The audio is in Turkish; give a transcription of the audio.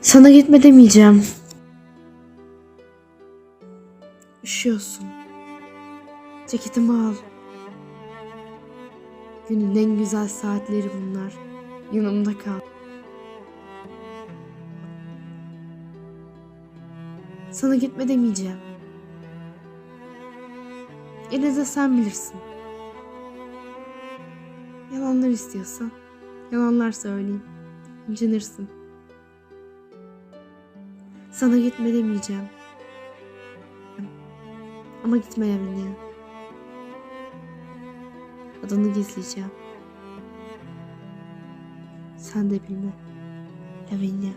Sana gitme demeyeceğim. Üşüyorsun. Ceketimi al. Günün en güzel saatleri bunlar. Yanımda kal. Sana gitme demeyeceğim. Yine de sen bilirsin. Yalanlar istiyorsan yalanlar söyleyeyim. İncinirsin. Sana gitme demeyeceğim. Ama gitme Lavinia. Adını gizleyeceğim. Sen de bilme. Lavinia.